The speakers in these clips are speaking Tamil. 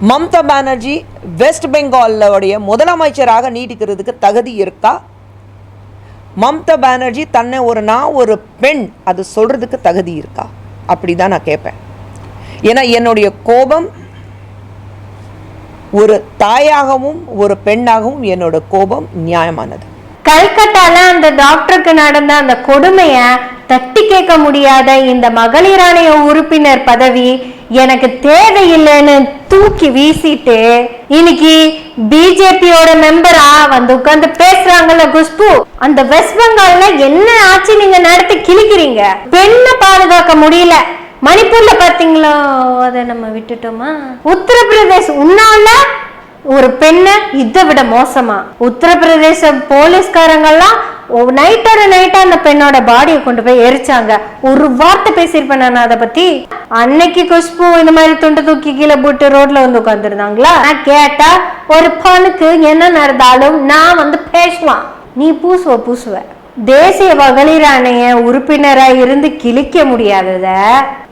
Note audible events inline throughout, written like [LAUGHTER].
மம்தா பானர்ஜி வெஸ்ட் பெங்காலோடைய முதலமைச்சராக நீடிக்கிறதுக்கு தகுதி இருக்கா? மம்தா பானர்ஜி தன்னை ஒரு நான் ஒரு பெண் அது சொல்கிறதுக்கு தகுதி இருக்கா? அப்படி தான் நான் கேட்பேன். ஏன்னா என்னுடைய கோபம் ஒரு தாயாகவும் ஒரு பெண்ணாகவும் என்னோட கோபம் நியாயமானது. கல்கட்டால அந்த டாக்டருக்கு நடந்த அந்த கொடுமைய தட்டி கேட்க முடியாத இந்த மகளிர் ஆணைய உறுப்பினர் பதவி எனக்கு தேவையில்லைன்னு தூக்கி வீசிட்டு இன்னைக்கு பிஜேபியோட மெம்பரா வந்து உட்கார்ந்து பேசுறாங்கல்ல குஷ்பு? அந்த வெஸ்ட் பெங்கால்ல என்ன ஆட்சி நீங்க நடத்தி கிழிக்கிறீங்க? பெண்ணை பாதுகாக்க முடியல. மணிப்பூர்ல பாத்தீங்களா? அதை நம்ம விட்டுட்டோமா? உத்தரப்பிரதேஷ் உன்னால ஒரு பெண்ணை இதை விட மோசமா? உத்தரப்பிரதேச போலீஸ்காரங்கெல்லாம் நைட்டோட நைட்டா அந்த பெண்ணோட பாடியை கொண்டு போய் எரிச்சாங்க. ஒரு வார்த்தை பேசியிருப்பேன் நான் அதை பத்தி. அன்னைக்கு குஷ்பு இந்த மாதிரி துண்டு தூக்கி கீழே போட்டு ரோட்ல வந்து உட்காந்துருந்தாங்களா நான் கேட்டா ஒரு பொண்ணுக்கு என்ன நடந்தாலும் நான் வந்து பேசுவான். நீ பூசுவ பூசுவ. தேசிய மகளிர் ஆணைய உறுப்பினரா இருந்து கிழிக்க முடியாதத?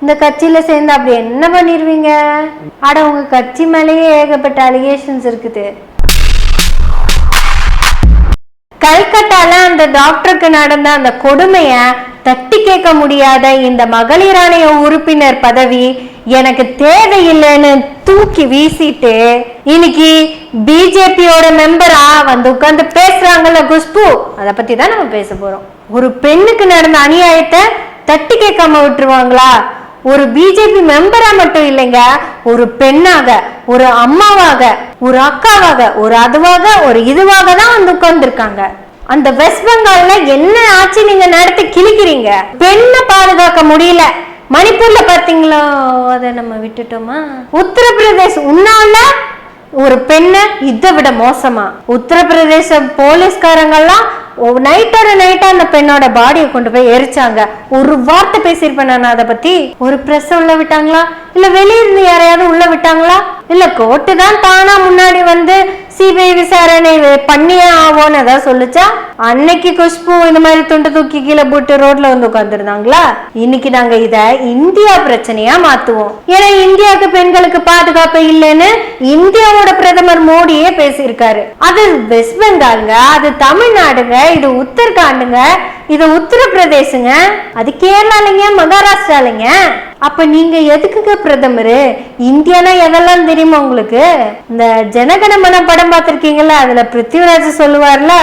இந்த கட்சியில சேர்ந்து அப்படி என்ன பண்ணிருவீங்க? ஆட உங்க கட்சி மேலேயே ஏகப்பட்ட அலிகேஷன்ஸ் இருக்குது. கல்கட்டால அந்த டாக்டருக்கு நடந்த அந்த கொடுமைய தட்டி கேட்க முடியாத இந்த மகளிர் ஆணைய உறுப்பினர் பதவி எனக்கு தேவையில்லைன்னு தூக்கி வீசிட்டு இன்னைக்கு பிஜேபியோட மெம்பரா வந்து உட்கார்ந்து பேசுறாங்கல்ல குஷ்பு? அதை பத்தி தான் நம்ம பேச போறோம். ஒரு பெண்ணுக்கு நடந்த அநியாயத்தை தட்டி கேட்காம விட்டுருவாங்களா? ஒரு பிஜேபி மெம்பரா மட்டும் இல்லைங்க ஒரு பெண்ணாக ஒரு அம்மாவாக ஒரு அக்காவாக ஒரு அதுவாக ஒரு இதுவாக தான் வந்து உட்கார்ந்துருக்காங்க. அந்த வெஸ்ட் பெங்கால்ல என்ன ஆட்சி நீங்க நடத்தி கிழிக்கிறீங்க? பெண்ணை பாதுகாக்க முடியல. மணிப்பூர்ல பாத்தீங்களா? அதை நம்ம விட்டுட்டோமா? உத்தரப்பிரதேஷ் உன்னால ஒரு பெண்ணை இதை விட மோசமா? உத்தரப்பிரதேச போலீஸ்காரங்கெல்லாம் நைட்டோட நைட்டா அந்த பெண்ணோட பாடியை கொண்டு போய் எரிச்சாங்க. ஒரு வார்த்தை பேசியிருப்பேன் நான் அதை பத்தி. ஒரு பிரஸ் உள்ள விட்டாங்களா? இல்ல வெளியிருந்து யாரையாவது உள்ள விட்டாங்களா? இல்ல கோர்ட்டு தான் தானா முன்னாடி வந்து சிபிஐ விசாரணை பண்ணியே ஆவோன்னு ஏதாவது சொல்லுச்சா? அன்னைக்கு குஷ்பு இந்த மாதிரி துண்டு தூக்கி கீழே போட்டு ரோட்ல வந்து உட்காந்துருந்தாங்களா இன்னைக்கு நாங்க இத இந்தியா பிரச்சனையா மாத்துவோம். ஏன்னா இந்தியாவுக்கு பெண்களுக்கு பாதுகாப்பு இல்லைன்னு இந்தியாவோட பிரதமர் மோடியே பேசியிருக்காரு. அது வெஸ்ட் பெங்காலுங்க அது தமிழ்நாடுங்க இது உத்தரகாண்டுங்க இது உத்தரப்பிரதேசுங்க அது கேரளாலங்க மகாராஷ்டிராலங்க. அப்போ நீங்கள் எதுக்குங்க பிரதமர்? இந்தியானா எதெல்லாம் தெரியுமா உங்களுக்கு? இந்த ஜனகணமன படம் பார்த்துருக்கீங்களா அதில் பிருத்திவிராஜ் சொல்லுவார்ல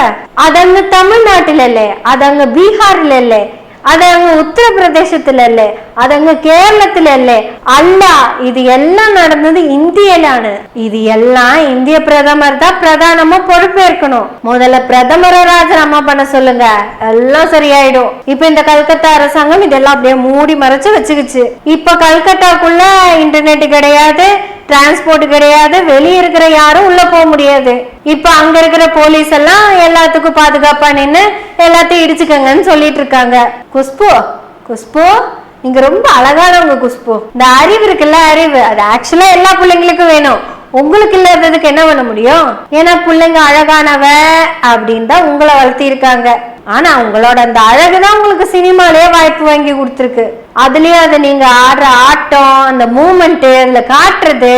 அது அங்கே தமிழ்நாட்டில் இல்லை அது அங்கே பீகாரில் இல்லை அது அங்க உத்தரப்பிரதேசத்துல இல்ல அது அங்க கேரளத்துல இல்ல அல்ல இது எல்லாம் நடந்தது இந்தியலானு. இது எல்லாம் இந்திய பிரதமர் தான் பிரதானமா பொறுப்பேற்கணும். முதல்ல பிரதமரை ராஜினாமா பண்ண சொல்லுங்க. எல்லாம் சரியாயிடும். இப்ப இந்த கல்கத்தா அரசாங்கம் இதெல்லாம் அப்படியே மூடி மறைச்சு வச்சுக்கிச்சு. இப்ப கல்கத்தாக்குள்ள இன்டர்நெட் கிடையாது. டிரான்ஸ்போர்ட் கிடையாது வெளியே இருக்கிற யாரும் உள்ள போக முடியாது. இப்ப அங்க இருக்கிற போலீஸ் எல்லாம் எல்லாத்துக்கும் பாதுகாப்பா நின்று எல்லாத்தையும் இடிச்சுக்கங்கன்னு சொல்லிட்டு இருக்காங்க. குஷ்பு குஷ்பு நீங்க ரொம்ப அழகானவங்க குஷ்பு. இந்த அறிவு இருக்குல்ல அறிவு. அது ஆக்சுவலா எல்லா பிள்ளைங்களுக்கும் வேணும். உங்களுக்கு இல்லாததுக்கு என்ன பண்ண முடியும்? ஏன்னா பிள்ளைங்க அழகானவ அப்படின்னு தான் உங்களை வளர்த்தி இருக்காங்க ஆனா உங்களோட அந்த அழகு தான் உங்களுக்கு சினிமாலே வாய்ப்பு வாங்கி கொடுத்துருக்கு. அதுலயும் அதை நீங்க ஆடுற ஆட்டம் அந்த மூமெண்ட் அதுல காட்டுறது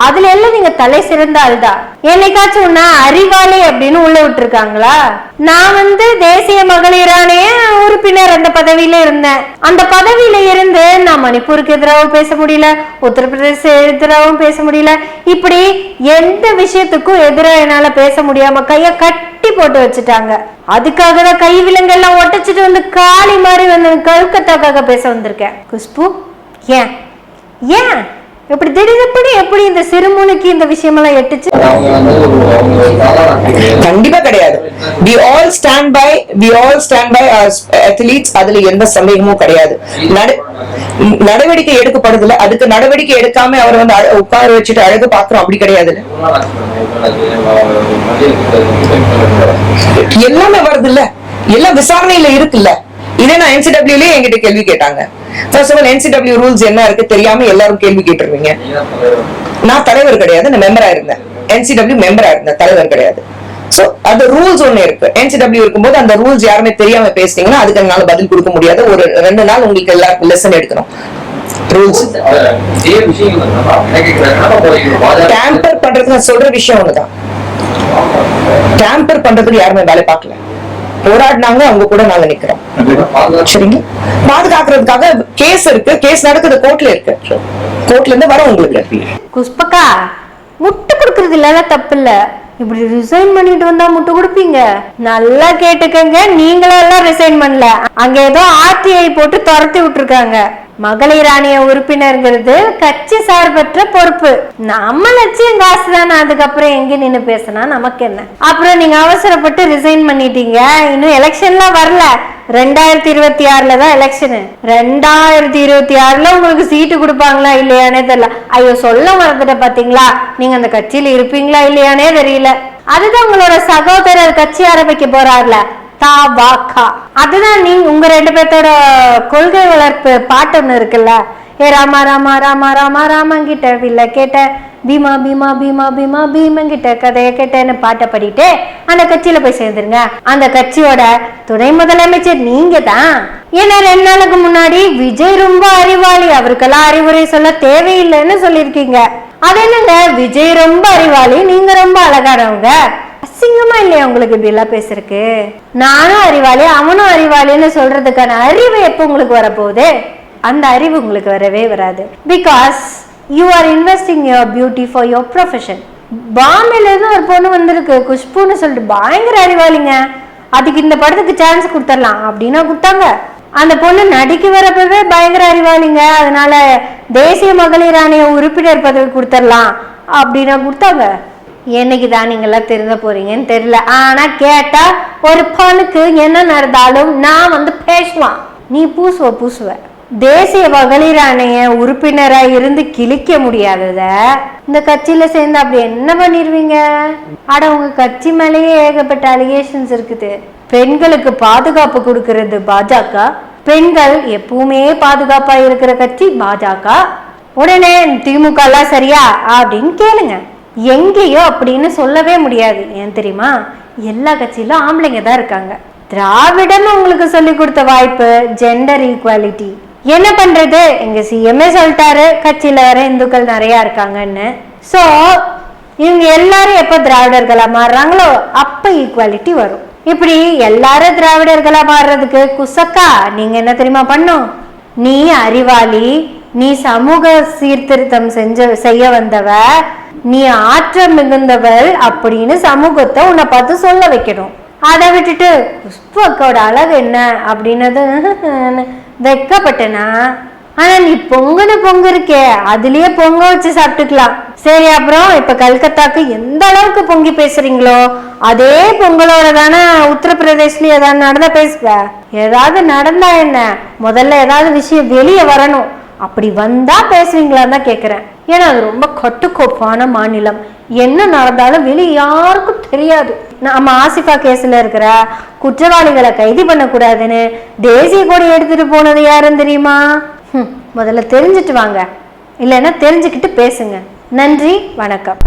அதுல எல்லாம் நீங்க தலை சிறந்த ஆள்தான் என்னைக்காச்சும் உன்ன அறிவாளி அப்படின்னு உள்ள விட்டுருக்காங்களா? நான் வந்து தேசிய மகளிரானே உறுப்பினர் அந்த பதவியில இருந்தேன். அந்த பதவியில இருந்து நான் மணிப்பூருக்கு எதிராகவும் பேச முடியல உத்தரப்பிரதேச எதிராகவும் பேச முடியல. இப்படி எந்த விஷயத்துக்கும் எதிராக என்னால பேச முடியாம கைய கட்டி போட்டு வச்சுட்டாங்க. அதுக்காக தான் கை விலங்கெல்லாம் ஒட்டச்சிட்டு வந்து காளி மாதிரி வந்து கல்கத்தாக்காக பேச வந்திருக்கேன். குஷ்பு ஏன்? ஏன்? எப்படி திடீர்னு எப்படி இந்த சிறுமுனுக்கு இந்த விஷயமெல்லாம் எட்டுச்சு? கண்டிப்பா கிடையாது. We all stand by we all stand by athletes அதுல எந்த சந்தேகமும் கிடையாது. நட- நடவடிக்கை எடுக்கப்படுதுல அதுக்கு நடவடிக்கை எடுக்காம அவர் வந்து உட்கார வச்சுட்டு அழகு பாக்குறோம் அப்படி கிடையாது எல்லாமே வருது இல்ல எல்லாம் விசாரணையில இருக்குல்ல. இதே நான் என்சிடபிள்யூலயே என்கிட்ட கேள்வி கேட்டாங்க. First of all NCW rules என்ன இருக்கு தெரியாம எல்லாரும் கேள்வி கேட்டுருவீங்க. நான் தலைவர் கிடையாது நான் மெம்பரா இருந்தேன். என்சிடபிள்யூ மெம்பரா இருந்தேன் தலைவர் கிடையாது. சோ அந்த ரூல்ஸ் ஒண்ணு இருக்கு. என்சிடபிள்யூ இருக்கும்போது அந்த ரூல்ஸ் யாருமே தெரியாம பேசிட்டீங்கன்னா அதுக்கு என்னால பதில் கொடுக்க முடியாது. ஒரு ரெண்டு நாள் உங்களுக்கு எல்லாருக்கும் லெசன் எடுக்கணும். ரூல்ஸ் டேம்பர் பண்றது நான் சொல்ற விஷயம் ஒண்ணுதான். டேம்பர் பண்றதுக்கு யாருமே வேலை பார்க்கல. போராடினாங்க அவங்க கூட நாங்க நிக்கிறோம். சரிங்க? பாதுகாக்கிறதுக்காக கேஸ் இருக்கு. கேஸ் நடக்குது. கோர்ட்ல இருக்கு. கோர்ட்ல இருந்து வர உங்களுக்கு. குஷ்பக்கா முட்டு கொடுக்கறது இல்லாத தப்பு இல்லை இப்படி ரிசைன் பண்ணிட்டு வந்தா முட்டு கொடுப்பீங்க. நல்லா கேட்டுக்கங்க. நீங்களெல்லாம் ரிசைன் பண்ணல. அங்க ஏதோ ஆர்டிஐ போட்டு துரத்தி விட்டுருக்காங்க. மகளிர் ஆணைய உறுப்பினர்ங்கிறது கட்சி சார்பற்ற பொறுப்பு. நம்ம லட்சியம் காசு தானே அதுக்கப்புறம் எங்க நின்னு பேசினா நமக்கு என்ன? அப்புறம் நீங்க அவசரப்பட்டு ரிசைன் பண்ணிட்டீங்க. இன்னும் எலெக்ஷன்லாம் வரல. ரெண்டாயிரத்தி இருபத்தி ஆறுல தான் எலெக்ஷனு ரெண்டாயிரத்தி இருபத்தி ஆறுல உங்களுக்கு சீட்டு கொடுப்பாங்களா இல்லையானே தெரியல. ஐயோ சொல்ல மறந்துட்ட பாத்தீங்களா? நீங்க அந்த கட்சியில இருப்பீங்களா இல்லையானே தெரியல. அதுதான் உங்களோட சகோதரர் கட்சி ஆரம்பிக்க போறாருல தாபாகா அதுதான் நீங்க உங்க ரெண்டு பேர்த்தோட கொள்கை வளர்ப்பு பாட்டு ஒண்ணு இருக்குல்ல. ஏ ராமா ராமா ராமா ராமா ராமங்கிட்ட வில்ல கேட்ட பீமா பீமா பீமா பீமா பீமங்கிட்ட கதையை கேட்டேன்னு பாட்டை பாடிட்டு அந்த கட்சியில போய் சேர்ந்துருங்க. அந்த கட்சியோட துணை முதலமைச்சர் நீங்க தான் ஏன்னா ரெண்டு நாளுக்கு முன்னாடி விஜய் ரொம்ப அறிவாளி. அவருக்கெல்லாம் அறிவுரை சொல்ல தேவையில்லைன்னு சொல்லியிருக்கீங்க. அது என்னங்க? விஜய் ரொம்ப அறிவாளி நீங்க ரொம்ப அழகானவங்க. அசிங்கமா இல்லையா உங்களுக்கு இப்படி எல்லாம் பேசுறதுக்கு? நானும் அறிவாளி அவனும் அறிவாளின்னு சொல்றதுக்கான அறிவு எப்போ உங்களுக்கு வரப்போகுது? அந்த அறிவு உங்களுக்கு வரவே வராது. Because you are investing your beauty for your profession பாம்பேலேருந்து ஒரு பொண்ணு வந்திருக்கு குஷ்புன்னு சொல்லிட்டு பயங்கர அறிவாளிங்க. அதுக்கு இந்த படத்துக்கு சான்ஸ் கொடுத்துடலாம் அப்படின்னா கொடுத்தாங்க. அந்த பொண்ணு நடிக்க வரப்பவே பயங்கர அறிவாளிங்க. அதனால தேசிய மகளிர் ஆணைய உறுப்பினர் பதவி கொடுத்துடலாம் அப்படின்னா கொடுத்தாங்க. என்னைக்கு தான் நீங்களாம் திருந்த போறீங்கன்னு தெரியல. ஆனா கேட்டா ஒரு பொண்ணுக்கு என்ன நடந்தாலும் நான் வந்து பேசுவான். நீ பூசுவ பூசுவ. தேசிய மகளிர் ஆணைய உறுப்பினராக இருந்து கிழிக்க முடியாதத? இந்த கட்சியில சேர்ந்து அப்படி என்ன பண்ணிருவீங்க? ஆட உங்க கட்சி மேலேயே ஏகப்பட்ட அலிகேஷன்ஸ் இருக்குது. பெண்களுக்கு பாதுகாப்பு கொடுக்கறது பாஜக. பெண்கள் எப்பவுமே பாதுகாப்பா இருக்கிற கட்சி பாஜக. உடனே திமுக எல்லாம் சரியா? அப்படின்னு கேளுங்க. எங்கேயோ அப்படின்னு சொல்லவே முடியாது. ஏன் தெரியுமா? எல்லா கட்சியிலும் ஆம்பளைங்க தான் இருக்காங்க. திராவிடம் உங்களுக்கு சொல்லி கொடுத்த வாய்ப்பு ஜெண்டர் ஈக்குவாலிட்டி என்ன பண்றது? எங்க சிஎம்ஏ சொல்லிட்டாரு. கட்சியில வேற இந்துக்கள் நிறைய இருக்காங்கன்னு. ஸோ இவங்க எல்லாரும் எப்போ திராவிடர்களா மாறுறாங்களோ அப்போ ஈக்குவாலிட்டி வரும். இப்படி எல்லாரும் திராவிடர்களா மாறுறதுக்கு குசக்கா நீங்க என்ன தெரியுமா பண்ணும்? நீ அறிவாளி நீ சமூக சீர்திருத்தம் செஞ்ச செய்ய வந்தவ நீ ஆற்றல் மிகுந்தவள் அப்படின்னு சமூகத்தை உன்னை பார்த்து சொல்ல வைக்கணும். அதை விட்டுட்டு புஷ்பக்கோட அழகு என்ன? அப்படின்னது [LAUGHS] வெக்கப்பட்டனா? ஆனா நீ பொங்குன பொங்கு இருக்கே. அதுலயே பொங்க வச்சு சாப்பிட்டுக்கலாம். சரி அப்புறம் இப்ப கல்கத்தாக்கு எந்த அளவுக்கு பொங்கி பேசுறீங்களோ அதே பொங்கலோட தானே உத்தரப்பிரதேஷ்லயும் ஏதாவது நடந்தா பேசுவ. ஏதாவது நடந்தா என்ன? முதல்ல ஏதாவது விஷயம் வெளியே வரணும். அப்படி வந்தா பேசுவீங்களான்னு தான் கேக்குறேன். ஏன்னா அது ரொம்ப கட்டுக்கோப்பான மாநிலம். என்ன நடந்தாலும் வெளியே யாருக்கும் தெரியாது. நம்ம ஆசிஃபா கேஸில் இருக்கிற குற்றவாளிகளை கைது பண்ணக்கூடாதுன்னு தேசிய கொடி எடுத்துட்டு போனது யாருன்னு தெரியுமா? முதல்ல தெரிஞ்சுட்டு வாங்க. இல்லைன்னா தெரிஞ்சுக்கிட்டு பேசுங்க. நன்றி வணக்கம்.